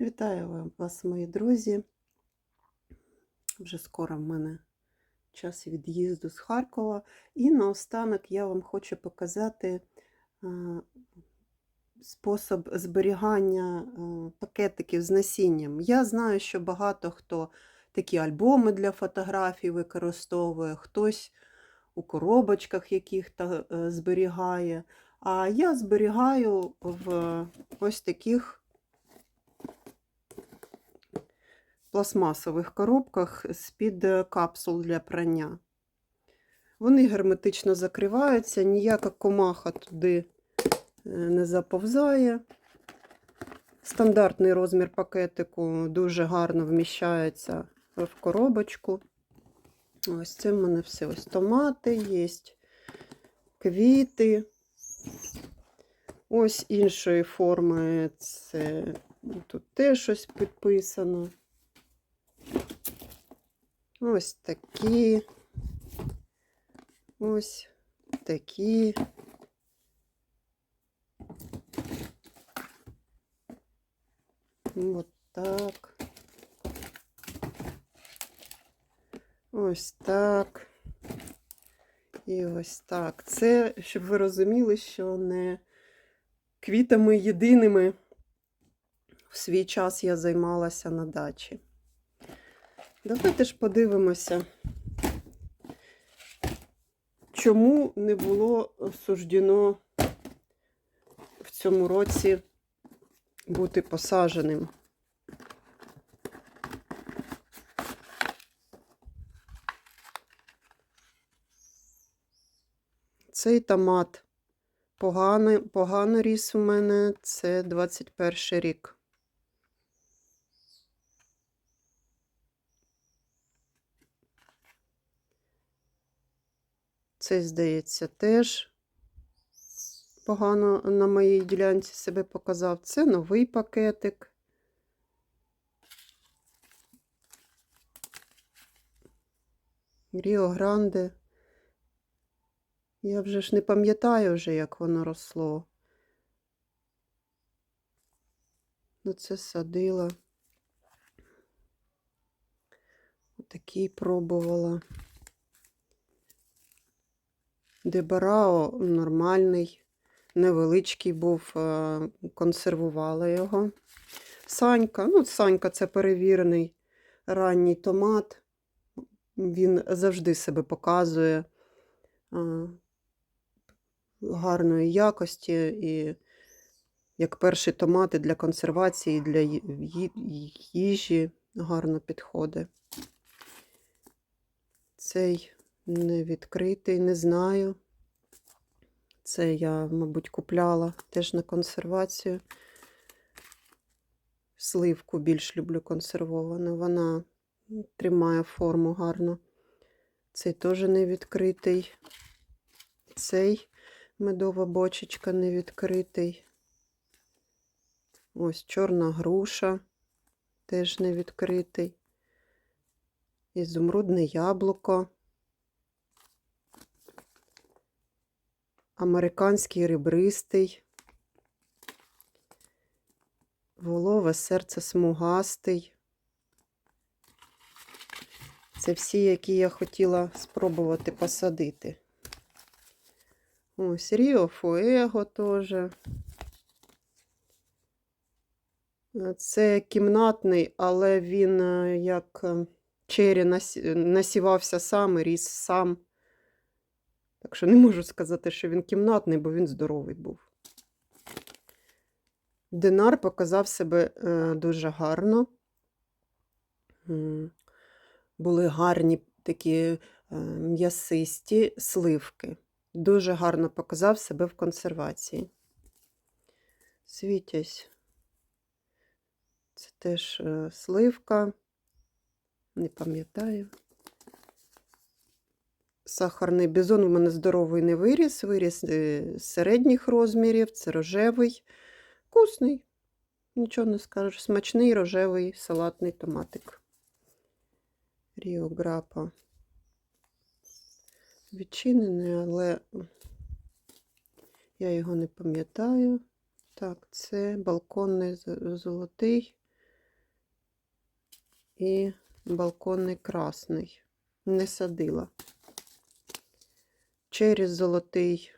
Вітаю вас, мої друзі. Вже скоро в мене час від'їзду з Харкова. І наостанок я вам хочу показати спосіб зберігання пакетиків з насінням. Я знаю, що багато хто такі альбоми для фотографій використовує, хтось у коробочках яких е, зберігає. А я зберігаю в ось таких пластмасових коробках з-під е, капсул для прання. Вони герметично закриваються, ніяка комаха туди е, не заповзає. Стандартний розмір пакетику дуже гарно вміщається в коробочку. Ось це в мене все. Ось томати є, квіти. Ось іншої форми це тут теж щось підписано. Ось такі. Ось такі. От так. Ось так. І ось так. Це, щоб ви розуміли, що не квітами єдиними в свій час я займалася на дачі. Давайте ж подивимося, чому не було суждено в цьому році бути посадженим. Цей томат погано, погано ріс у мене, це 21 рік. Цей, здається, теж погано на моїй ділянці себе показав. Це новий пакетик. Ріо Гранде. Я вже ж не пам'ятаю вже, як воно росло. Ну, це садила. Отакий пробувала. Дебарао нормальний, невеличкий був, е, консервувала його. Санька, ну, Санька це перевірений ранній томат. Він завжди себе показує е, гарної якості і як перші томати для консервації, для їжі гарно підходить. Цей не відкритий, не знаю. Це я, мабуть, купляла теж на консервацію. Сливку більш люблю консервовану. Вона тримає форму гарно. Цей теж не відкритий. Цей медова бочечка не відкритий. Ось чорна груша теж не відкритий. Ізумрудне яблуко. Американський ребристий. Волове серце смугастий. Це всі, які я хотіла спробувати посадити. Ось Ріо Фуего теж. Це кімнатний, але він е, як е, чері насівався сам і ріс сам. Так що не можу сказати, що він кімнатний, бо він здоровий був. Динар показав себе е, дуже гарно. Були гарні такі м'ясисті сливки. Дуже гарно показав себе в консервації. Світязь. Це теж е, сливка, не пам'ятаю. Сахарний бізон у мене здоровий не виріс, виріс е, середніх розмірів, це рожевий, вкусний, нічого не скажеш, смачний рожевий салатний томатик. Ріо Грапа. Відчинений, але я його не пам'ятаю. Так, це балконний золотий і балконний красний. Не садила. Через золотий,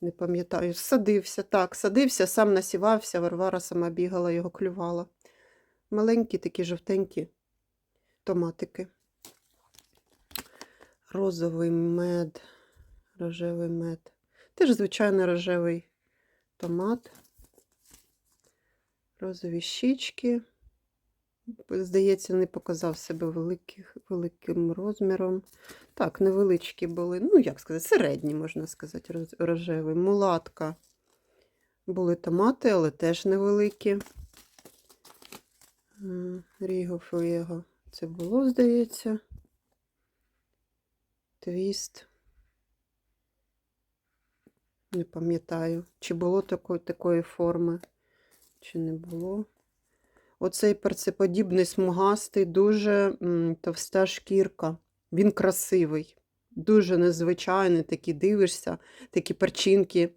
не пам'ятаю, садився, так, садився, сам насівався, Варвара сама бігала, його клювала. Маленькі такі жовтенькі томатики. Розовий мед, рожевий мед. Теж звичайний рожевий томат. Розові щічки. Здається, не показав себе великих, великим розміром. Так, невеличкі були, ну, як сказати, середні, можна сказати, рожевий. Мулатка. Були томати, але теж невеликі. М, Ріго Фуєго. Це було, здається. Твіст. Не пам'ятаю, чи було такої, такої форми, чи не було. Оцей перцеподібний смугастий, дуже товста шкірка. Він красивий, дуже незвичайний, такий дивишся, такі перчинки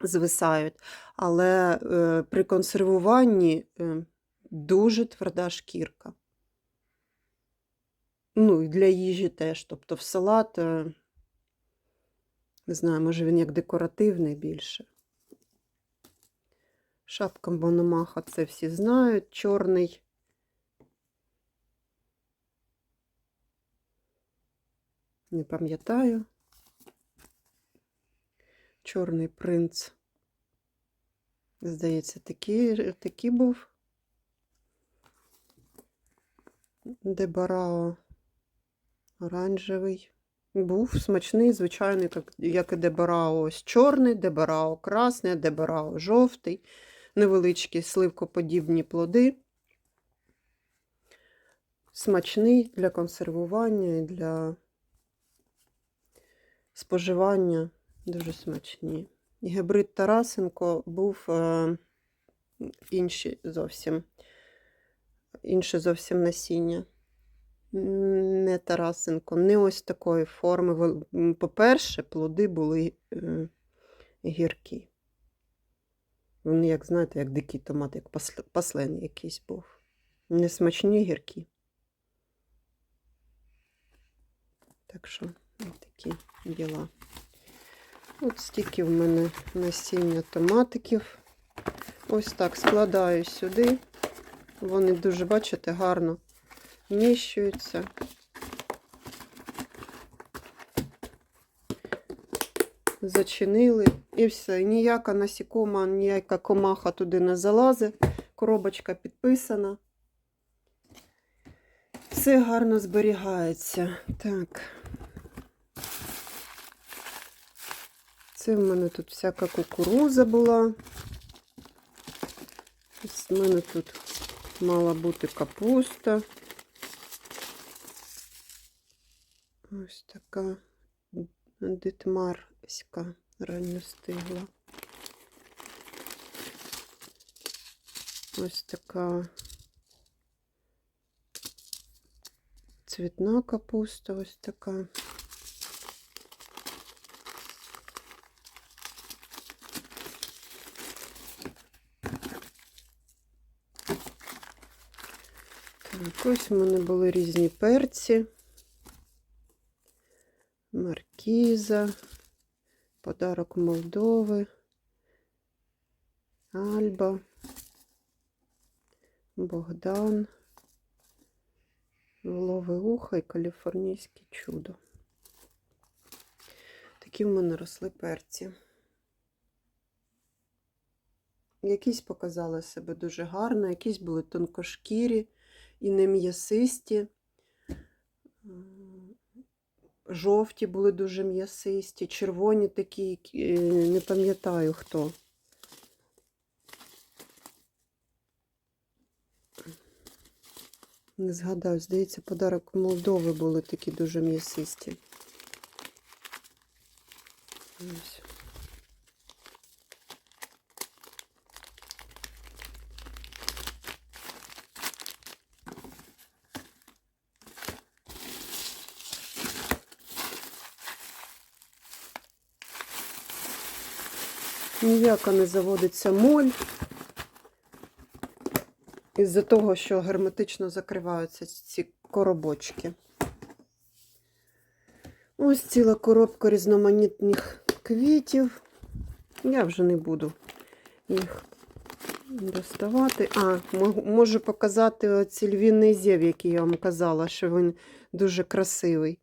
звисають. Але е, при консервуванні е, дуже тверда шкірка. Ну, і для їжі теж. Тобто в салат, е, не знаю, може він як декоративний більше. Шапка Мономаха, це всі знають. Чорний. Не пам'ятаю. Чорний принц. Здається, такий, такий був. Дебарао оранжевий. Був смачний, звичайний, як, і Дебарао. Ось чорний, Дебарао красний, Дебарао жовтий, невеличкі сливкоподібні плоди. Смачний для консервування і для споживання. Дуже смачні. Гібрид Тарасенко був е, інші зовсім. Інше зовсім насіння. Не Тарасенко, не ось такої форми. По-перше, плоди були е, гіркі. Вони, як знаєте, як дикий томат, як паслен якийсь був. Не смачні гіркі. Так що, такі діла. От стільки в мене насіння томатиків. Ось так складаю сюди. Вони дуже, бачите, гарно вміщуються. Зачинили і все. Ніяка насікома, ніяка комаха туди не залазить. Коробочка підписана. Все гарно зберігається. Так. Це в мене тут всяка кукуруза була. Ось в мене тут мала бути капуста. Ось така дитмарська ранньо стигла. Ось така цвітна капуста, ось така. Так, ось у мене були різні перці. Маркіза, подарок Молдови, Альба, Богдан, Волове ухо і каліфорнійське чудо. Такі в мене росли перці. Якісь показали себе дуже гарно, якісь були тонкошкірі і не м'ясисті. Жовті були дуже м'ясисті, червоні такі, е, не пам'ятаю хто. Не згадаю, здається, подарок Молдови були такі дуже м'ясисті. Ось. Ніяка не заводиться моль. із-за того, що герметично закриваються ці коробочки. Ось ціла коробка різноманітних квітів. Я вже не буду їх доставати. А, можу показати оці львіний зєв, який я вам казала, що він дуже красивий.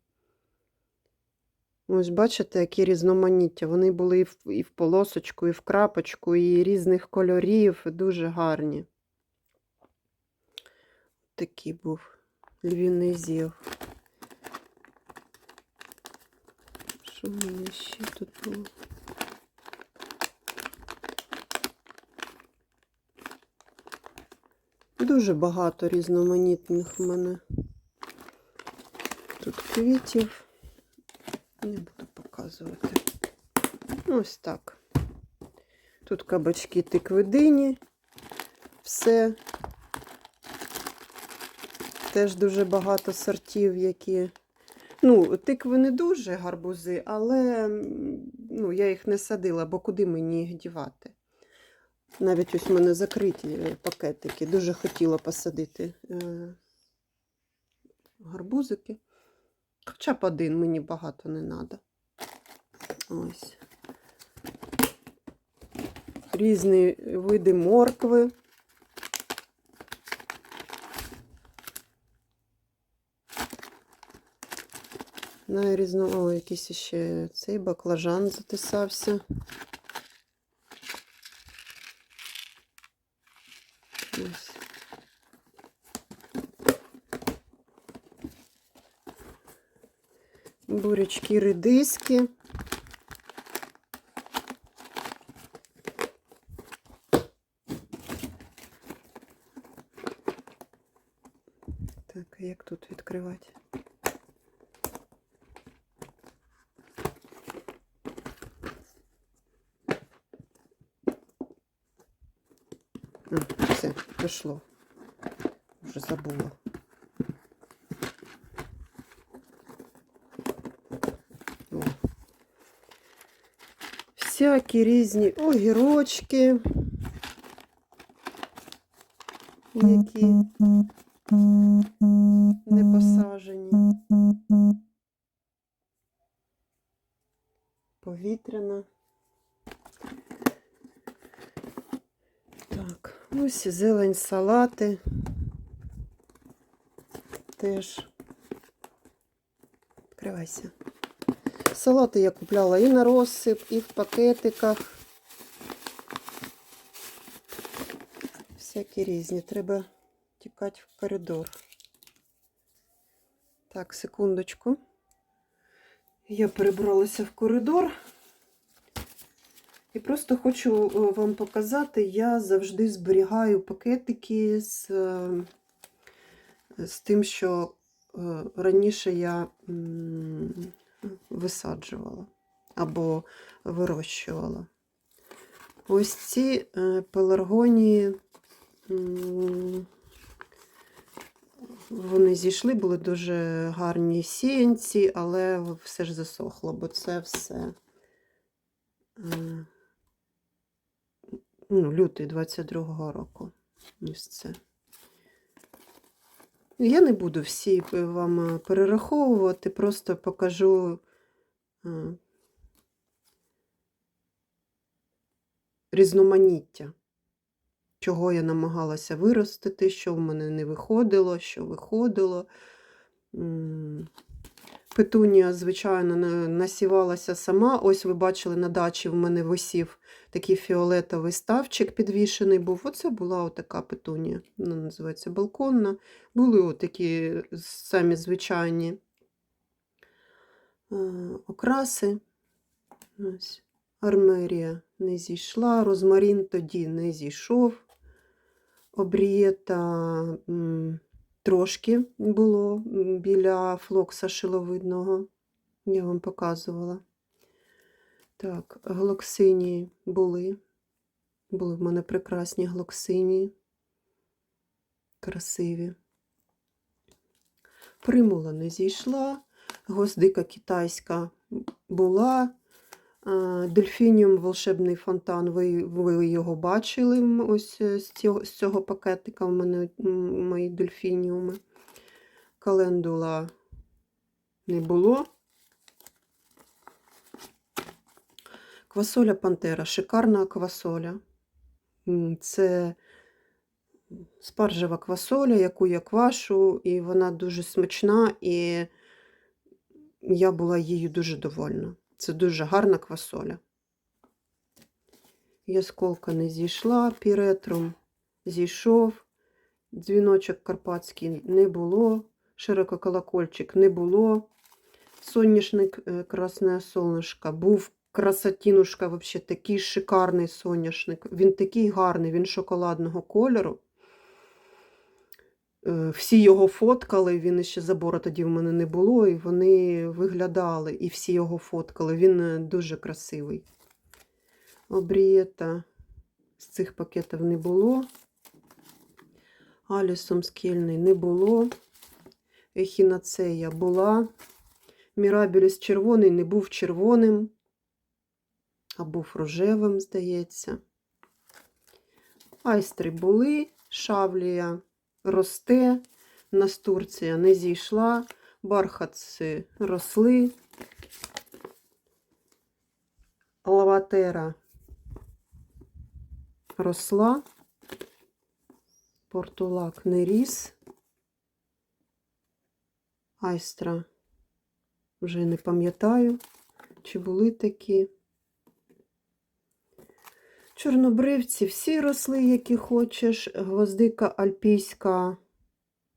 Ось бачите, які різноманіття. Вони були і в, і в полосочку, і в крапочку, і різних кольорів, дуже гарні. Такий був львіний зєв. Що в мене ще тут було? Дуже багато різноманітних в мене тут квітів. Не буду показувати. Ось так. Тут кабачки тиквидині. Все. Теж дуже багато сортів, які. Ну, тикви не дуже гарбузи, але ну, я їх не садила, бо куди мені їх дівати? Навіть ось в мене закриті е, пакетики. Дуже хотіла посадити е, гарбузики. Хоча б один мені багато не треба. Ось. Різні види моркви. Найрізно... О, якийсь ще цей баклажан затисався. Ось. Бурячки, редиски. Так, а як тут відкривати? Все, пішло. Вже забула. О. Всякі різні огірочки, які не посажені. Повітряна. Так, ось зелень салати. Теж. Відкривайся. Салати я купляла і на розсип, і в пакетиках. Всякі різні. Треба тікати в коридор. Так, секундочку. Я перебралася в коридор. І просто хочу е, вам показати, я завжди зберігаю пакетики з, е, з тим, що е, раніше я висаджувала або вирощувала. Ось ці е, пеларгонії, вони зійшли, були дуже гарні сіянці, але все ж засохло, бо це все. е, ну, лютий 22-го року. Ось це. Я не буду всі вам е, перераховувати, просто покажу е, різноманіття, чого я намагалася виростити, що в мене не виходило, що виходило. Петунія, звичайно, насівалася сама. Ось ви бачили на дачі в мене висів такий фіолетовий ставчик підвішений був. Оце була отака петунія. Вона називається балконна. Були отакі самі звичайні е, окраси. Ось. Армерія не зійшла, розмарін тоді не зійшов. Обрієта трошки було біля флокса шиловидного. Я вам показувала. Так, глоксинії були. Були в мене прекрасні глоксинії. Красиві. Примула не зійшла. Гвоздика китайська була. Дельфініум волшебний фонтан. Ви, ви його бачили ось е, з цього, з цього пакетика. У мене мої дельфініуми. Календула не було. Квасоля Пантера. Шикарна квасоля. Це спаржева квасоля, яку я квашу, і вона дуже смачна, і я була її дуже довольна. Це дуже гарна квасоля. Ясколка не зійшла, піретрум зійшов, дзвіночок карпатський не було, ширококолокольчик не було, соняшник е, красне солнышко був. Красотінушка, взагалі такий шикарний соняшник. Він такий гарний, він шоколадного кольору. Е, Всі його фоткали, він ще забору тоді в мене не було, і вони виглядали, і всі його фоткали. Він е, дуже красивий. Обрієта з цих пакетів не було. Алісом скельний не було. Ехінацея була. Мірабіліс червоний не був червоним, а був рожевим, здається. Айстри були, шавлія росте, настурція не зійшла, бархатці росли, лаватера росла, портулак не ріс, айстра вже не пам'ятаю, чи були такі. Чорнобривці всі росли, які хочеш. Гвоздика альпійська,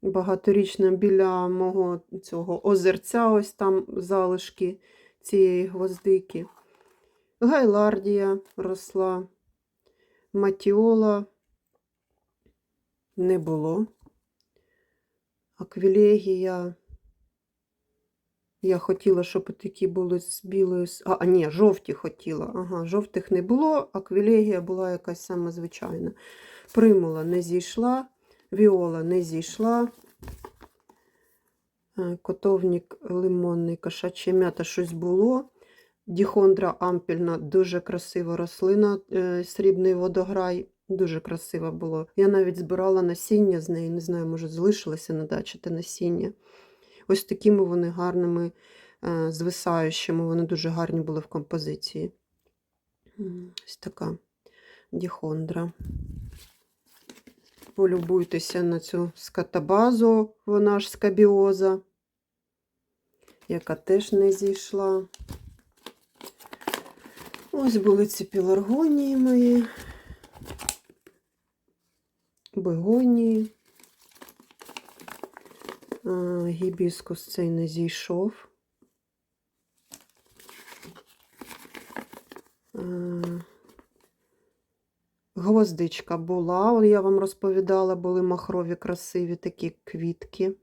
багаторічна біля мого цього озерця, ось там залишки цієї гвоздики. Гайлардія росла, матіола не було. Аквілегія. Я хотіла, щоб такі були з білою. А, а ні, жовті хотіла. Ага, жовтих не було, аквілегія була якась сама звичайна. Примула не зійшла, віола не зійшла. Е, Котовник лимонний, кошача м'ята щось було. Діхондра ампільна, дуже красива рослина, е, срібний водограй. Дуже красиво було. Я навіть збирала насіння з неї, не знаю, може, залишилося на дачі те насіння. Ось такими вони гарними, е, звисаючими, вони дуже гарні були в композиції. Ось така діхондра. Полюбуйтеся на цю скатобазу, вона ж скабіоза, яка теж не зійшла. Ось були ці піларгонії мої, бегонії. Гібіскус цей не зійшов. Гвоздичка була, я вам розповідала, були махрові красиві такі квітки.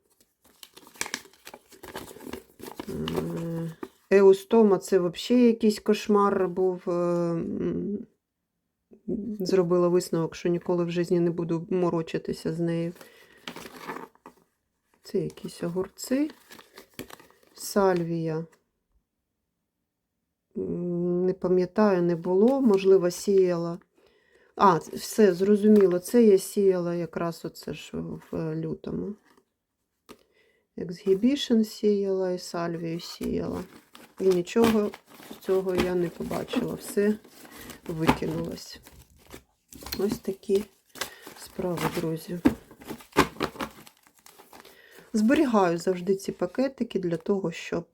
Еустома це взагалі якийсь кошмар був. е, Зробила висновок, що ніколи в житті не буду морочитися з нею. Це якісь огурці. Сальвія. Не пам'ятаю, не було, можливо, сіяла. А, все, зрозуміло, це я сіяла якраз оце ж в е, лютому. Exhibition сіяла і сальвію сіяла. І нічого цього я не побачила. Все викинулось. Ось такі справи, друзі. Зберігаю завжди ці пакетики для того, щоб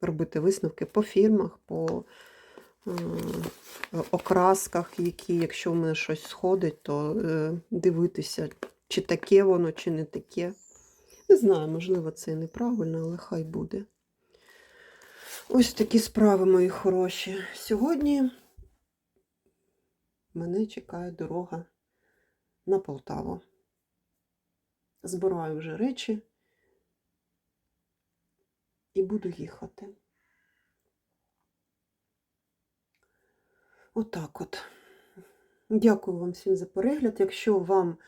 робити висновки по фірмах, по е, окрасках, які, якщо в мене щось сходить, то е, дивитися, чи таке воно, чи не таке. Не знаю, можливо, це і неправильно, але хай буде. Ось такі справи, мої хороші. Сьогодні мене чекає дорога на Полтаву. Збираю вже речі і буду їхати. Отак от. Дякую вам всім за перегляд. Якщо вам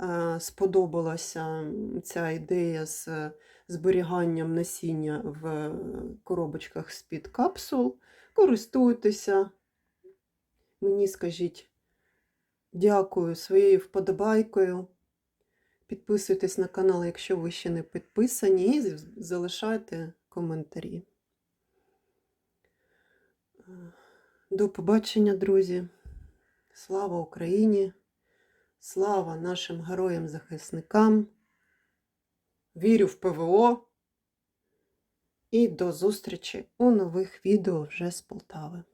е, сподобалася ця ідея з зберіганням насіння в е, коробочках з-під капсул. Користуйтеся. Мені скажіть дякую своєю вподобайкою. Підписуйтесь на канал, якщо ви ще не підписані, і залишайте коментарі. Е, До побачення, друзі. Слава Україні! Слава нашим героям-захисникам! Вірю в ПВО! І до зустрічі у нових відео вже з Полтави.